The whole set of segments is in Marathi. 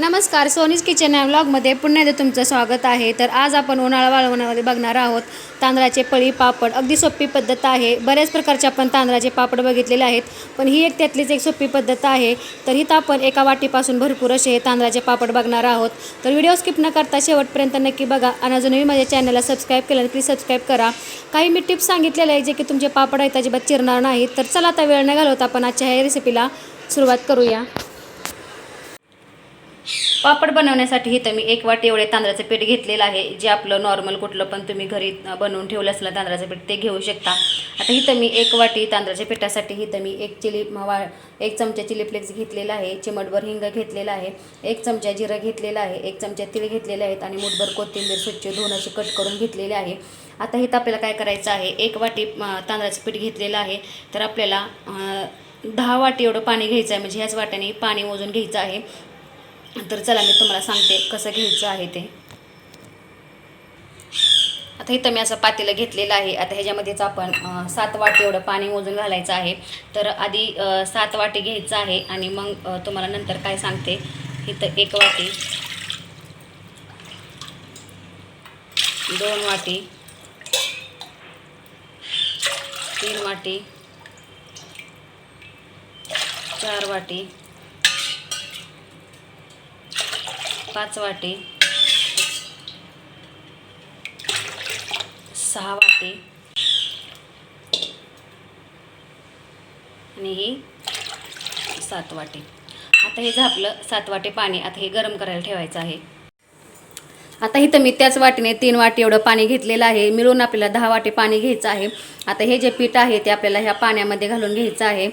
नमस्कार सोनीज किचन या व्लॉगमध्ये पुन्हा एकदा तुमचं स्वागत आहे. तर आज आपण उन्हाळा वाळवण्यामध्ये बघणार आहोत. तांदळाचे पळी पापड अगदी सोपी पद्धत आहे. बऱ्याच प्रकारचे आपण तांदळाचे पापड बघितलेले आहेत पण ही एक त्यातलीच एक सोपी पद्धत आहे. तर इथं आपण एका वाटीपासून भरपूर असे हे तांदळाचे पापड बघणार आहोत. तर व्हिडिओ स्किप न करता शेवटपर्यंत नक्की बघा आणि अजूनही माझ्या चॅनलला सबस्क्राईब केलं तर प्लीज सबस्क्राईब करा. काही मी टिप्स सांगितलेले आहे जे की तुमचे पापड आहेत अजिबात चिरणार नाहीत. तर चला आता वेळ न घालवता आपण आजच्या ह्या रेसिपीला सुरुवात करूया. पापड बनवण्यासाठी इथं मी एक वाटी एवढे तांदळाचं पीठ घेतलेलं आहे जे आपलं नॉर्मल कुठलं पण तुम्ही घरी बनवून ठेवलं असलं तांदळाचं पीठ ते घेऊ शकता. आता इथं मी एक वाटी तांदळाच्या पिठासाठी इथं मी एक चिली वा एक चमचा चिली फ्लेक्स घेतलेला आहे चिमटभर हिंग घेतलेला आहे एक चमचा जिरं घेतलेला आहे एक चमचा तीळ घेतलेले आहेत आणि मुठभर कोथिंबीर स्वच्छ धुवून अशी कट करून घेतलेले आहे. आता इथं आपल्याला काय करायचं आहे एक वाटी तांदळाचं पीठ घेतलेलं आहे तर आपल्याला दहा वाटी एवढं पाणी घ्यायचं आहे म्हणजे ह्याच वाट्याने पाणी मोजून घ्यायचं आहे. तर चला मी तुम्हाला सांगते कसं घ्यायचं आहे ते. आता इथं मी असं पातेलं घेतलेलं आहे. आता ह्याच्यामध्येच आपण सात वाटी एवढं पाणी मोजून घालायचं आहे. तर आधी सात वाटी घ्यायचं आहे आणि मग तुम्हाला नंतर काय सांगते. इथं एक वाटी दोन वाटी तीन वाटी चार वाटी पाच वाटे. सहा वाटे. आणि ही सात वाटे. आता हे झापलं सात वाटे पाणी. आता हे गरम करायला ठेवायचं आहे. आता इथं मी त्याच वाटीने तीन वाटी एवढं पाणी घेतलेलं आहे. मिळून आपल्याला दहा वाटे पाणी घ्यायचं आहे. आता हे जे पीठ आहे ते आपल्याला ह्या पाण्यामध्ये घालून घ्यायचं आहे.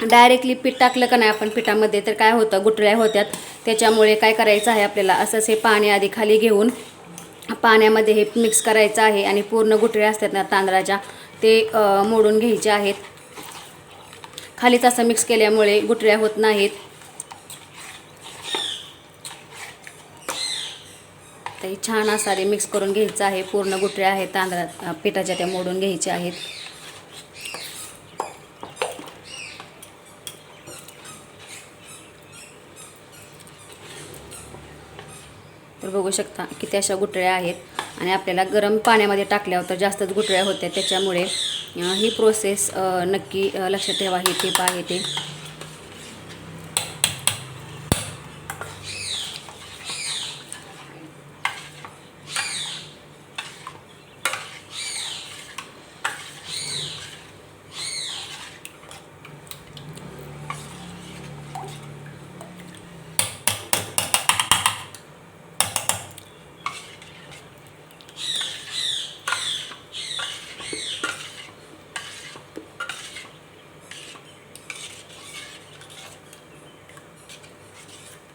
डायरेक्टली पीठ टाकलं का नाही आपण पिठामध्ये तर काय होतं गुटळ्या होत्यात. त्याच्यामुळे काय करायचं आहे आपल्याला असंच हे पाणी आधी खाली घेऊन पाण्यामध्ये हे मिक्स करायचं आहे आणि पूर्ण गुटळ्या असतात ना तांदळाच्या ते मोडून घ्यायचे आहेत. खालीच असं मिक्स केल्यामुळे गुटळ्या होत नाहीत. ते छान असा मिक्स करून घ्यायचं आहे पूर्ण गुटळ्या आहेत तांदळा पिठाच्या त्या मोडून घ्यायच्या आहेत. तर बघू शकता किती अशा गुटळ्या आहेत. आणि आपल्याला गरम पाण्यामध्ये टाकल्यावर तर जास्तच गुटळ्या होत्या. त्याच्यामुळे ही प्रोसेस नक्की लक्षात ठेवा. ही टिप आहे ते.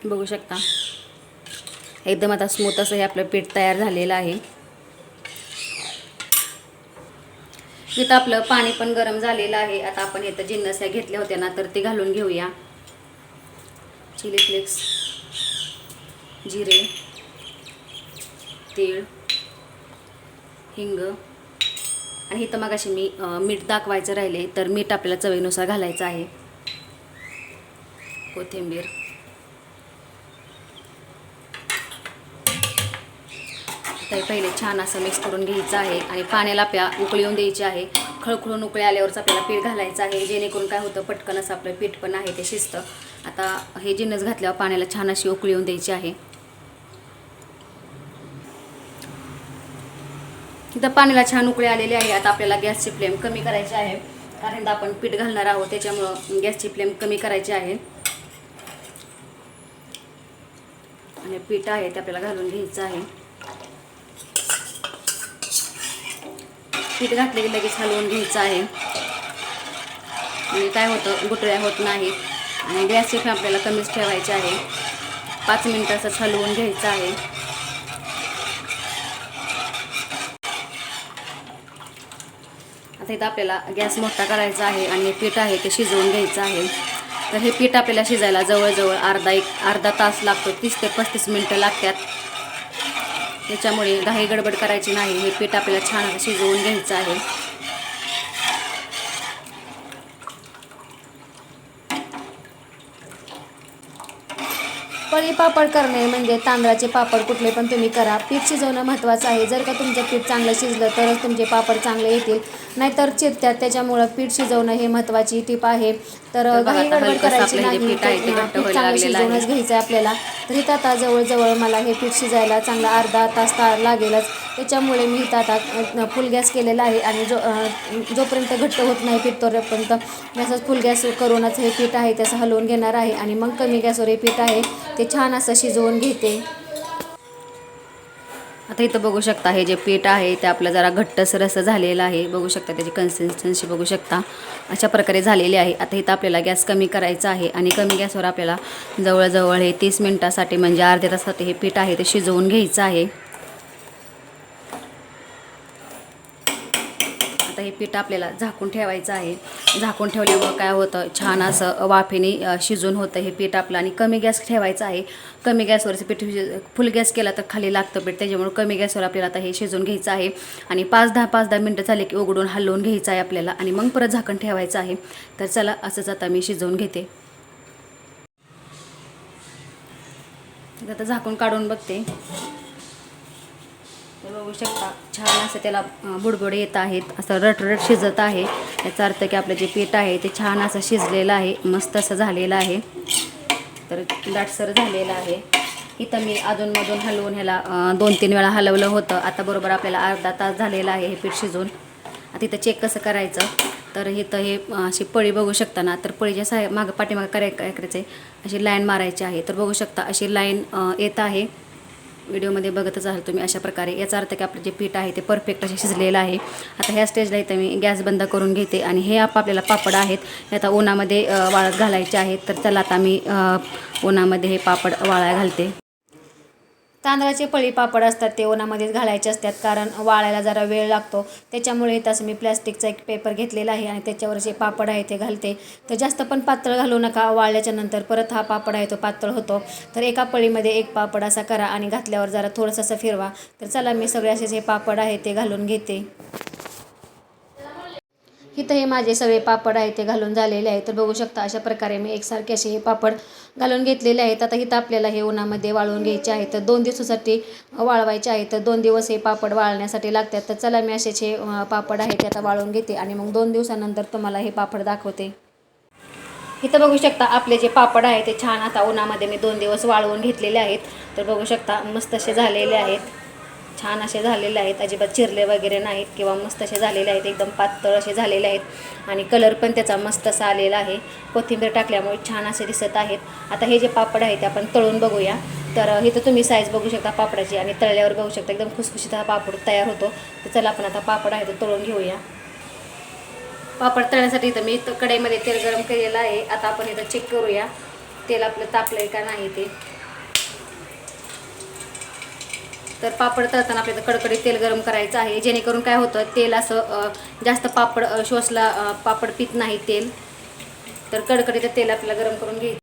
बघू शकता. एकदम आता स्मूथ असं हे आपलं पीठ तयार झालेलं आहे. इथं आपलं पाणी पण गरम झालेलं आहे. आता आपण इथं जिन्नस ह्या घेतल्या होत्या ना तर ते घालून घेऊया. चिली फ्लेक्स जिरे तीळ हिंग. आणि इथं मगाशी मी मीठ दाखवायचं राहिले तर मीठ आपल्याला चवीनुसार घालायचं आहे. कोथिंबीर. तर पहिले छान असं मिक्स करून घ्यायचं आहे आणि पाण्याला आपल्या उकळी येऊन द्यायची आहे. खळखळून उकळी आल्यावरच आपल्याला पीठ घालायचं आहे. जेणेकरून काय होतं पटकन असं आपलं पीठ पण आहे ते शिजतं. आता हे जिन्नस घातल्यावर पाण्याला छान अशी उकळी येऊन द्यायची आहे. इथं पाण्याला छान उकळी आलेली आहे. आता आपल्याला गॅसची फ्लेम कमी करायची आहे. कारण आपण पीठ घालणार आहोत त्याच्यामुळं गॅसची फ्लेम कमी करायची आहे. आणि पीठ आहे ते आपल्याला घालून घ्यायचं आहे. पीठ घातले की लगेच हलवून घ्यायचं आहे. म्हणजे काय होतं गुटळ्या होत नाहीत आणि गॅसची फ्लेम आपल्याला कमीच ठेवायची आहे. पाच मिनटं असंच हलवून घ्यायचं आहे. आता इथं आपल्याला गॅस मोठा करायचा आहे आणि पीठ आहे ते शिजवून घ्यायचं आहे. तर हे पीठ आपल्याला शिजायला जवळजवळ अर्धा एक अर्धा तास लागतो तीस ते पस्तीस मिनटं लागतात. त्याच्यामुळे घाई गडबड करायची नाही. हे पीठ आपल्याला छान शिजवून घ्यायचं आहे. पळी पापड करणे म्हणजे तांदळाचे पापड कुठले पण तुम्ही करा. पीठ शिजवणं महत्त्वाचं आहे. जर का तुमचं पीठ चांगलं शिजलं तरच तुमचे पापड चांगले येतील. नाहीतर चिरत्यात त्याच्यामुळं पीठ शिजवणं हे महत्त्वाची टीप आहे. तर घाई गडबड करायची हे नाही. पीठ चांगलं शिजवूनच घ्यायचं आहे आपल्याला. तर इथं आता जवळजवळ मला हे पीठ शिजायला चांगला अर्धा तास लागेलच. त्याच्यामुळे मी इथं आता फुल गॅस केलेला आहे आणि जो जोपर्यंत घट्ट होत नाही पीठ तोपर्यंत मी असंच फुल गॅस करूनच हे पीठ आहे त्याचं हलवून घेणार आहे आणि मग कमी गॅसवर हे पीठ आहे ते छान असं शिजवून घेते. आता इथं बघू शकता हे जे पीठ आहे ते आपलं जरा घट्टसर असं झालेलं आहे. बघू शकता त्याची कन्सिस्टन्सी बघू शकता. अशा प्रकारे झालेली आहे. आता इथं आपल्याला गॅस कमी करायचा आहे आणि कमी गॅसवर आपल्याला जवळजवळ हे तीस मिनटासाठी म्हणजे अर्ध्या तासासाठी हे पीठ आहे ते शिजवून घ्यायचं आहे. आता हे पीठ आपल्याला झाकून ठेवायचं आहे. झाकून ठेवल्यामुळं काय होतं? छान असं वाफेने शिजून होतं हे पीठ आपलं आणि कमी गॅस ठेवायचं आहे. कमी गॅसवरचं पीठ शिज- फुल गॅस केला तर खाली लागतं पीठ. त्याच्यामुळे कमी गॅसवर आपल्याला आता हे शिजवून घ्यायचं आहे. आणि पाच दहा पाच दहा मिनटं झाले की उघडून हलवून घ्यायचं आहे आपल्याला आणि मग परत झाकण ठेवायचं आहे. तर चला असंच आता मी शिजवून घेते. आता झाकून काढून बघते. तर बघू शकता छान असं त्याला बुडबुडे येत आहेत असं रटरट शिजत आहे. याचा अर्थ की आपलं जे पीठ आहे ते छान असं शिजलेलं आहे मस्त असं झालेलं आहे. तर दाटसर झालेलं आहे. इथं मी अधूनमधून हलवून ह्याला दोन तीन वेळा हलवलं होतं. आता बरोबर आपल्याला अर्धा तास झालेला आहे हे पीठ शिजून. आता इथं चेक कसं करायचं? तर इथं हे अशी पळी बघू शकता ना तर पळीच्या साय मागं पाठीमागं कराय काय करायचं आहे अशी लाईन मारायची आहे. तर बघू शकता अशी लाईन येत आहे. व्हिडिओमध्ये बघतच आहात तुम्ही अशा प्रकारे. याचा अर्थ की आपलं जे पीठ आहे ते परफेक्ट असे शिजलेलं आहे. आता ह्या स्टेजला इथं मी गॅस बंद करून घेते आणि हे आप आपल्याला पापड आहेत. हे आता उन्हामध्ये वाळत घालायचे आहेत. तर त्याला आता मी उन्हामध्ये हे पापड वाळायला घालते. तांदळाचे पळी पापड असतात ते उन्हामध्येच घालायचे असतात कारण वाळायला जरा वेळ लागतो. त्याच्यामुळे तसं मी प्लॅस्टिकचा एक पेपर घेतलेला आहे आणि त्याच्यावर जे पापड आहे ते घालते. तर जास्त पण पातळ घालू नका वाळल्याच्या नंतर परत हा पापड आहे तो पातळ होतो. तर एका पळीमध्ये एक पापड असा करा आणि घातल्यावर जरा थोडंसं असं फिरवा. तर चला मी सगळे असे जे पापड आहे ते घालून घेते. इथं हे माझे सगळे पापड आहे ते घालून झालेले आहे. तर बघू शकता अशा प्रकारे मी एकसारखे असे हे पापड घालून घेतलेले आहेत आता इथं आपल्याला हे उन्हामध्ये वाळवून घ्यायचे आहे. तर दोन दिवसासाठी वाळवायचे आहे. तर दोन दिवस हे पापड वाळण्यासाठी लागतात. तर चला मी असेच हे पापड आहे ते आता वाळवून घेते आणि मग दोन दिवसानंतर तुम्हाला हे पापड दाखवते. इथं बघू शकता आपले जे पापड आहे ते छान आता उन्हामध्ये मी दोन दिवस वाळवून घेतलेले आहेत. तर बघू शकता मस्त असे झालेले आहेत. छान असे झालेले आहेत. अजिबात चिरले वगैरे नाहीत किंवा मस्त असे झालेले आहेत. एकदम पातळ असे झालेले आहेत. आणि कलर पण त्याचा मस्त असा आलेला आहे. कोथिंबीर टाकल्यामुळे छान असे दिसत आहेत. आता हे जे पापड आहे ते आपण तळून बघूया. तर इथं तुम्ही साईज बघू शकता पापडाची आणि तळल्यावर बघू शकता. एकदम खुसखुशीत हा पापड तयार होतो. तर चला आपण आता पापड आहे तो तळून घेऊया. पापड तळण्यासाठी इथं मी इथं कढईमध्ये तेल गरम केलेलं आहे. आता आपण इथं चेक करूया. तेल आपलं तापलं आहे का नाही ते. तर पापड तळताना आपल्याला कडकडीत तेल गरम करायचं आहे. जेणेकरून काय होतं तेल असं जास्त पापड शोषला पापड पित नाही तेल. तर कडकडीचं तेल आपल्याला गरम करून घ्यायचं.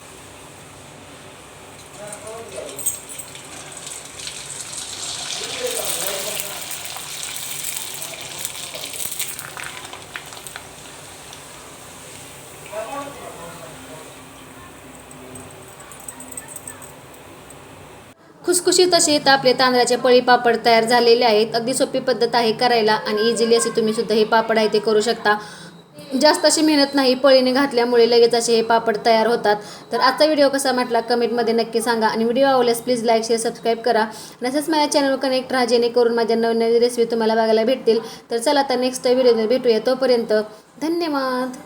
खुसखुशीत तसे इथं आपले तांदळाचे पळी पापड तयार झालेले आहेत. अगदी सोपी पद्धत आहे करायला आणि इझिली असे तुम्ही सुद्धा हे पापड आहे ते करू शकता. जास्त अशी मेहनत नाही पळीने घातल्यामुळे लगेच असे हे पापड तयार होतात. तर आजचा व्हिडिओ कसा म्हटला कमेंटमध्ये नक्की सांगा आणि व्हिडिओ आवडल्यास प्लीज लाईक शेअर सबस्क्राईब करा. आणि असंच माझ्या चॅनलवर कनेक्ट राहा जेणेकरून माझ्या नवीन नवीन रेसिपी तुम्हाला बघायला भेटतील. तर चला आता नेक्स्ट व्हिडिओ भेटूया. तोपर्यंत धन्यवाद.